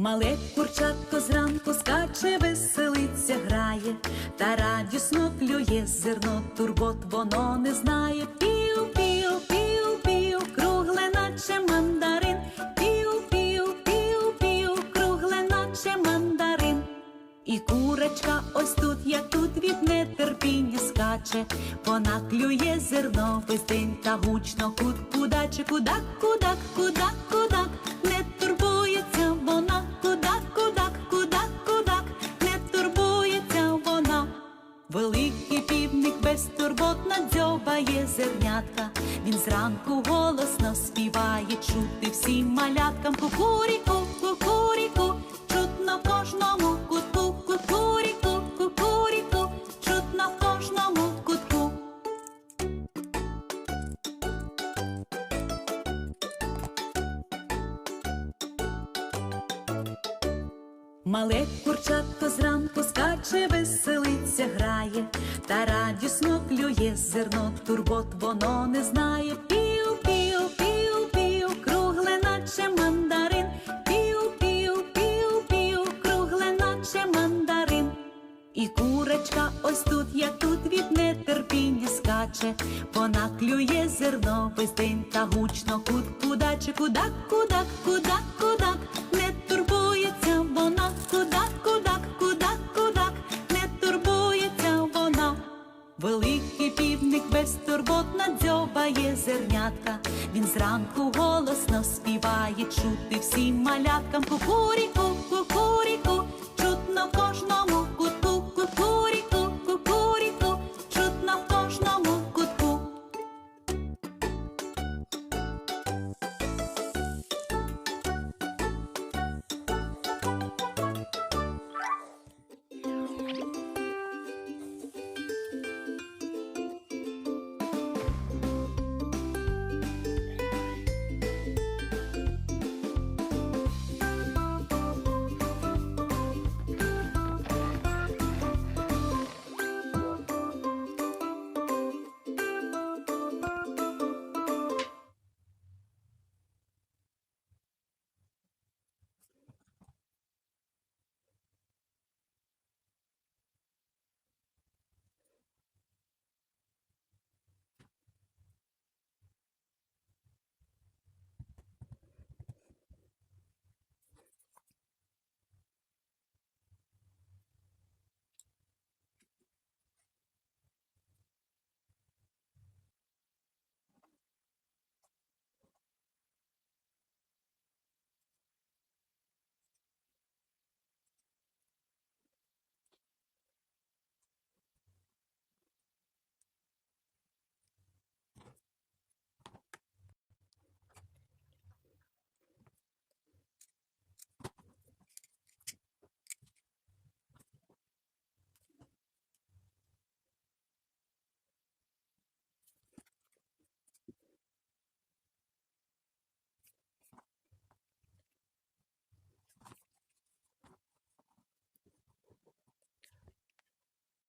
Мале курчатко зранку скаче, веселиться, грає, та радісно клює зерно, турбот воно не знає. Пів, пів, пів, пів, кругле, наче мандарин. Пів, пів, пів, пів, кругле, наче мандарин. І курочка ось тут, як тут від нетерпіння скаче, вона клює зерно весь та гучно куд кудаче, кудак, кудак, кудак, кудак, Великий півник безтурботно дзьобає зернятка. Він зранку голосно співає, чути всім маляткам кукуріку, Мале курчатко зранку скаче, веселиться, грає, та радісно клює зерно, турбот воно не знає. Пів, пів, пів, пів, кругле, наче мандарин. Пів, пів, пів, пів, кругле, наче мандарин. І курочка ось тут, як тут від нетерпіння скаче, вона клює зерно весь день та гучно куд кудаче, кудак, кудак, кудак, кудак, Він зранку голосно співає, чути всім маляткам кукуріку, кукуріку, чутно кожного.